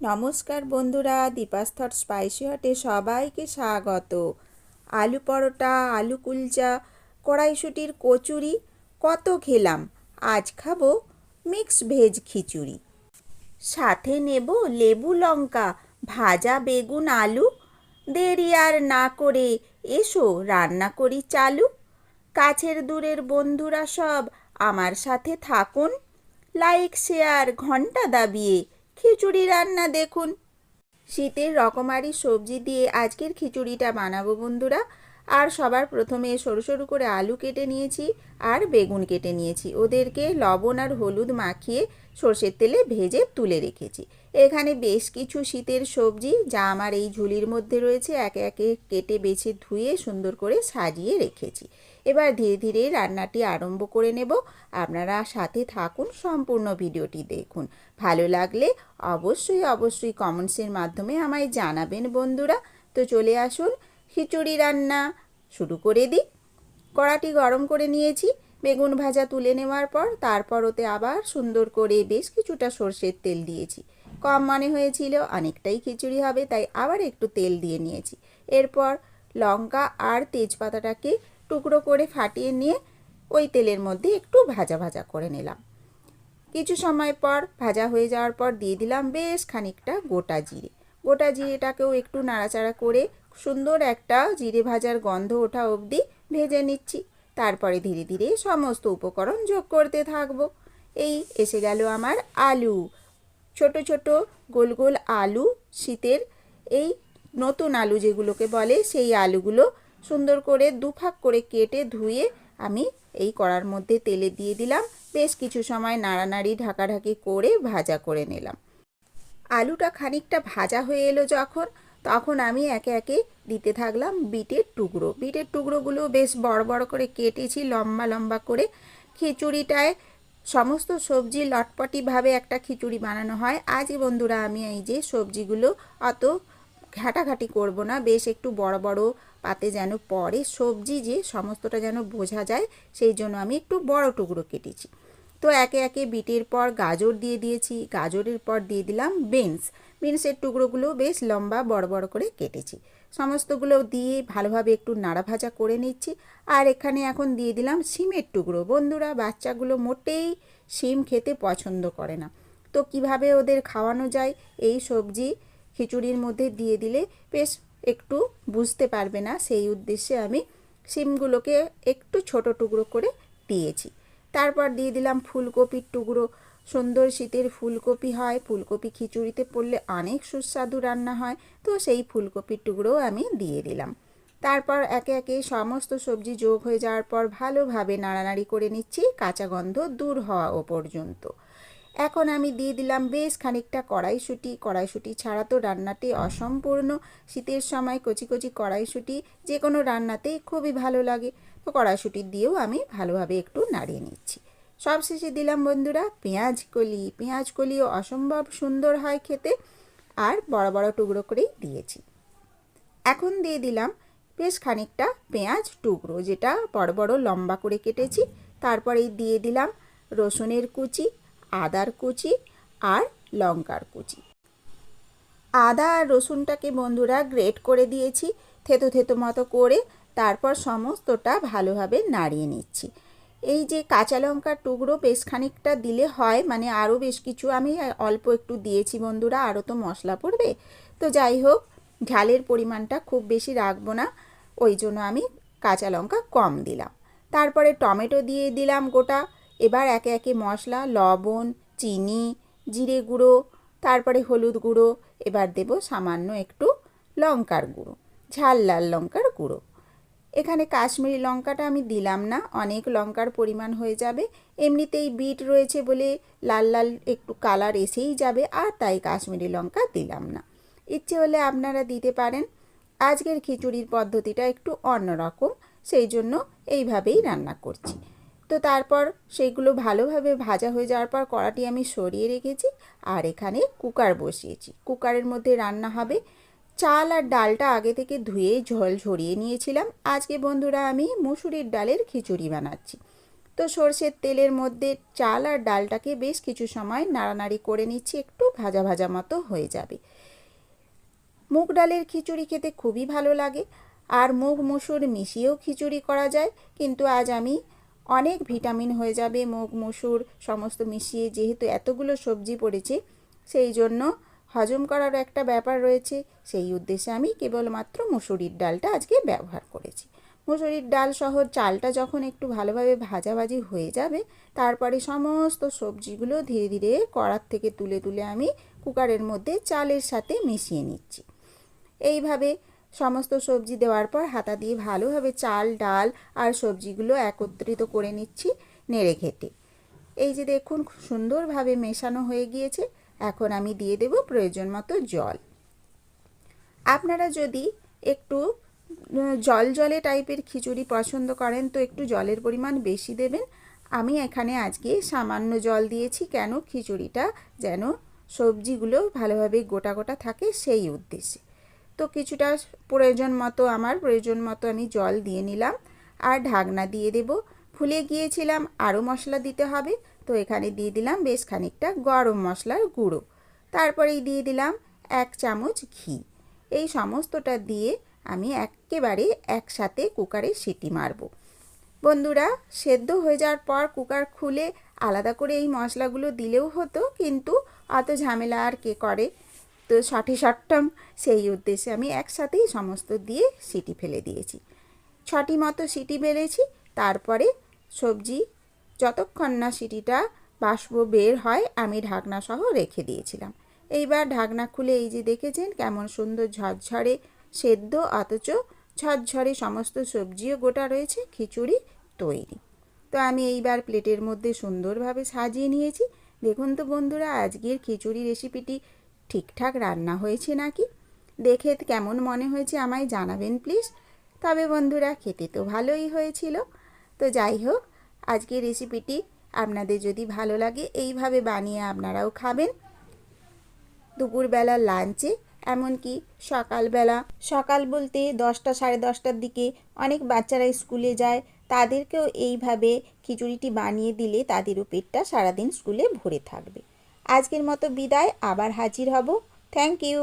নমস্কার বন্ধুরা, দীপাস্থর স্পাইসি হটে সবাইকে স্বাগত। আলু পরোটা, আলু কুলচা, কড়াইশুটির কচুরি, কত খেলাম। আজ খাব মিক্স ভেজ খিচুড়ি। সাথে নেব লেবু লঙ্কা, ভাজা বেগুন, আলু। দেরি আর না করে এসো, রান্না করি চালু। কাছের দূরের বন্ধুরা সব আমার সাথে থাকুন। লাইক শেয়ার ঘণ্টা দাবিয়ে খিচুড়ি রান্না দেখুন। শীতের রকমারি সবজি দিয়ে আজকের খিচুড়িটা বানাবো বন্ধুরা। আর সবার প্রথমে সরু সরু করে আলু কেটে নিয়েছি আর বেগুন কেটে নিয়েছি। ওদেরকে লবণ আর হলুদ মাখিয়ে সর্ষের তেলে ভেজে তুলে রেখেছি। এখানে বেশ কিছু শীতের সবজি যা আমার এই ঝুলির মধ্যে রয়েছে, একে একে কেটে বেছে ধুয়ে সুন্দর করে সাজিয়ে রেখেছি। এবার ধীরে ধীরে রান্নাটি আরম্ভ করে নেব। আপনারা সাথে থাকুন সম্পূর্ণ ভিডিওটি দেখুন। ভালো লাগলে অবশ্যই অবশ্যই কমেন্টসের মাধ্যমে আমায় জানাবেন বন্ধুরা। তো চলে আসুন খিচুড়ি রান্না শুরু করে দিই। কড়াটি গরম করে নিয়েছি। বেগুন ভাজা তুলে নেওয়ার পর তারপর ওতে আবার সুন্দর করে বেশ কিছুটা সর্ষের তেল দিয়েছি। কম মনে হয়েছিল অনেকটাই খিচুড়ি হবে, তাই আবার একটু তেল দিয়ে নিয়েছি। এরপর লঙ্কা আর তেজপাতাটাকে টুকরো করে ফাটিয়ে নিয়ে ওই তেলের মধ্যে একটু ভাজা ভাজা করে নিলাম। কিছু সময় পর ভাজা হয়ে যাওয়ার পর দিয়ে দিলাম বেশ খানিকটা গোটা জিরে। গোটা জিরেটাকেও একটু নাড়াচাড়া করে সুন্দর একটা জিরে ভাজার গন্ধ ওঠা অবধি ভেজে নিচ্ছি। তারপরে ধীরে ধীরে সমস্ত উপকরণ যোগ করতে থাকব। এই এসে গেল আমার আলু। ছোট ছোট গোল গোল আলু শীতের এই নতুন আলু যেগুলোকে বলে সেই আলুগুলো সুন্দর করে দুফাক করে কেটে ধুয়ে আমি এই কড়ার মধ্যে তেলে দিয়ে দিলাম। বেশ কিছু সময় নাড়ানাড়ি ঢাকাঢাকি করে ভাজা করে নিলাম। আলুটা খানিকটা ভাজা হয়ে এলো যখন, তখন আমি একে একে দিতে থাকলাম বিটের টুকরো। বিটের টুকরোগুলো বেশ বড় বড় করে কেটেছি, লম্বা লম্বা করে। খিচুড়িটায় সমস্ত সবজি লটপটিভাবে একটা খিচুড়ি বানানো হয়। আজই বন্ধুরা আমি এই যে সবজিগুলো অত ঘাটাঘাটি করব না, বেশ একটু বড় বড় পাতে যেন পরে সবজি যে সমস্তটা যেন বোঝা যায়, সেই জন্য আমি একটু বড় টুকরো কেটেছি। তো একে একে বিটের পর গাজর দিয়ে দিয়েছি, গাজরের পর দিয়ে দিলাম বিনস। বিনসের টুকরোগুলো বেশ লম্বা, বড় বড় করে কেটেছি। সমস্তগুলো দিয়ে ভালোভাবে একটু নাড়া ভাজা করে নিচ্ছি, আর এখানে এখন দিয়ে দিলাম শিমের টুকরো। বন্ধুরা, বাচ্চাগুলো মোটেই শিম খেতে পছন্দ করে না। তো কীভাবে ওদের খাওয়ানো যায়, এই সবজি খিচুড়ির মধ্যে দিয়ে দিলে বেশ একটু বুঝতে পারবে না, সেই উদ্দেশ্যে আমি শিমগুলোকে একটু ছোট টুকরো করে দিয়েছি। তারপর দিয়ে দিলাম ফুলকপির টুকরো। সুন্দর শীতের ফুলকপি হয়, ফুলকপি খিচুড়িতে পড়লে অনেক সুস্বাদু রান্না হয়, তো সেই ফুলকপির টুকরোও আমি দিয়ে দিলাম। তারপর একে একে সমস্ত সবজি যোগ হয়ে যাওয়ার পর ভালোভাবে নাড়ানাড়ি করে নিচ্ছি, কাঁচা গন্ধ দূর হওয়া ও পর্যন্ত। এখন আমি দিয়ে দিলাম বেশ খানিকটা কড়াইশুঁটি। কড়াইশুঁটি ছাড়া তো রান্নাটি অসম্পূর্ণ। শীতের সময় কচি কচি কড়াইশুঁটি যে কোনো রান্নাতেই খুবই ভালো লাগে। তো কড়াইশুঁটি দিয়েও আমি ভালোভাবে একটু নাড়িয়ে নিচ্ছি। সবশেষে দিলাম বন্ধুরা পেঁয়াজ কলি। পেঁয়াজ কলিও অসম্ভব সুন্দর হয় খেতে আর বড় বড় টুকরো করেই দিয়েছি। এখন দিয়ে দিলাম বেশ খানিকটা পেঁয়াজ টুকরো, যেটা বড় বড় লম্বা করে কেটেছি। তারপরেই দিয়ে দিলাম রসুনের কুচি আদার কুচি আর লঙ্কার কুচি। আদা আর রসুনটাকে বন্ধুরা গ্রেট করে দিয়েছি, থেতো থেতো মতো করে, তারপর সমস্তটা ভালোভাবে নাড়িয়ে নিচ্ছি। এই যে কাঁচা লঙ্কার টুকরো বেশ খানিকটা দিলে হয় মানে আরও বেশ কিছু আমি অল্প একটু দিয়েছি বন্ধুরা, আরও তো মশলা পড়বে। তো যাই হোক, ঝালের পরিমাণটা খুব বেশি রাখব না, ওই জন্য আমি কাঁচা লঙ্কা কম দিলাম। তারপরে টমেটো দিয়ে দিলাম গোটা এবার একে একে মশলা, লবণ, চিনি, জিরে গুঁড়ো, তারপরে হলুদ গুঁড়ো, এবার দেব সামান্য একটু লঙ্কার গুঁড়ো, ঝাল লাল লঙ্কার গুঁড়ো। এখানে কাশ্মীরি লঙ্কাটা আমি দিলাম না, অনেক লঙ্কার পরিমাণ হয়ে যাবে। এমনিতেই বিট রয়েছে বলে লাল লাল একটু কালার এসেই যাবে, আর তাই কাশ্মীরি লঙ্কা দিলাম না। ইচ্ছে হলে আপনারা দিতে পারেন। আজকের খিচুড়ির পদ্ধতিটা একটু অন্যরকম, সেই জন্য এইভাবেই রান্না করছি। তো তারপর সেইগুলো ভালোভাবে ভাজা হয়ে যাওয়ার পর কড়াটি আমি সরিয়ে রেখেছি আর এখানে কুকার বসিয়েছি। কুকারের মধ্যে রান্না হবে চাল আর ডালটা আগে থেকে ধুয়ে ঝোল ঝরিয়ে নিয়েছিলাম। আজকে বন্ধুরা আমি মুসুরির ডালের খিচুড়ি বানাচ্ছি। তো সর্ষের তেলের মধ্যে চাল আর ডালটাকে বেশ কিছু সময় নাড়ানাড়ি করে নিচ্ছি, একটু ভাজা ভাজা মতো হয়ে যাবে। মুগ ডালের খিচুড়ি খেতে খুবই ভালো লাগে। আর মুগ মুসুর মিশিয়েও খিচুড়ি করা যায়। কিন্তু আজ আমি অনেক ভিটামিন হয়ে যাবে, মুগ, মুসুর সমস্ত মিশিয়ে যেহেতু এতগুলো সবজি পড়েছে, সেই জন্য হজম করার একটা ব্যাপার রয়েছে। সেই উদ্দেশ্যে আমি কেবলমাত্র মুসুরির ডালটা আজকে ব্যবহার করেছি। মুসুরির ডাল সহ চালটা যখন একটু ভালোভাবে ভাজাভাজি হয়ে যাবে, তারপরে সমস্ত সবজিগুলো ধীরে ধীরে কড়ার থেকে তুলে তুলে আমি কুকারের মধ্যে চালের সাথে মিশিয়ে নিচ্ছি। এইভাবে সমস্ত সবজি দেওয়ার পর হাতা দিয়ে ভালোভাবে চাল, ডাল আর সবজিগুলো একত্রিত করে নিচ্ছি নেড়ে ঘেটে এই যে দেখুন, সুন্দরভাবে মেশানো হয়ে গিয়েছে। এখন আমি দিয়ে দেব প্রয়োজন মতো জল। আপনারা যদি একটু জল জলে টাইপের খিচুড়ি পছন্দ করেন, তো একটু জলের পরিমাণ বেশি দেবেন। আমি এখানে আজকে সামান্য জল দিয়েছি, কেন খিচুড়িটা যেন সবজিগুলো ভালোভাবে গোটা গোটা থাকে সেই উদ্দেশ্যে। তো কিছুটা প্রয়োজন মতো আমার, প্রয়োজন মতো আমি জল দিয়ে নিলাম আর ঢাকনা দিয়ে দেব। ফুলে গিয়েছিলাম, আরও মশলা দিতে হবে, তো এখানে দিয়ে দিলাম বেশ খানিকটা গরম মশলার গুঁড়ো। তারপরেই দিয়ে দিলাম এক চামচ ঘি। এই সমস্তটা দিয়ে আমি একেবারে একসাথে কুকারে সিটি মারব। বন্ধুরা, সেদ্ধ হয়ে যাওয়ার পর কুকার খুলে আলাদা করে এই মশলাগুলো দিলেও হতো, কিন্তু অত ঝামেলা আর কে করে? তো সঠে সট্টম সেই উদ্দেশ্যে আমি একসাথেই সমস্ত দিয়ে সিটি ফেলে দিয়েছি। ছটি মতো সিটি ফেলেছি তারপরে সবজি যতক্ষণ না সিটিটা বাষ্প বের হয়, আমি ঢাকনা সহ রেখে দিয়েছিলাম। এইবার ঢাকনা খুলে এই যে দেখেছেন, কেমন সুন্দর ঝরঝরে সেদ্ধ, অথচ ঝরঝরে সমস্ত সবজিও গোটা রয়েছে, খিচুড়ি তৈরি। তো আমি এইবার প্লেটের মধ্যে সুন্দরভাবে সাজিয়ে নিয়েছি। দেখুন তো বন্ধুরা, আজকের খিচুড়ি রেসিপিটি ঠিকঠাক রান্না হয়েছে নাকি? দেখে কেমন মনে হয়েছে আমায় জানাবেন প্লিজ তবে বন্ধুরা, খেতে তো ভালোই হয়েছিল। তো যাই হোক, আজকের রেসিপিটি আপনাদের যদি ভালো লাগে, এইভাবে বানিয়ে আপনারাও খাবেন। দুপুরবেলা লাঞ্চে এমনকি সকালবেলা, সকাল বলতে দশটা সাড়ে দশটার দিকে অনেক বাচ্চারা স্কুলে যায়, তাদেরকেও এইভাবে খিচুড়িটি বানিয়ে দিলে তাদেরও পেটটা সারাদিন স্কুলে ভরে থাকবে। আজকের মতো বিদায় আবার হাজির হব। Thank you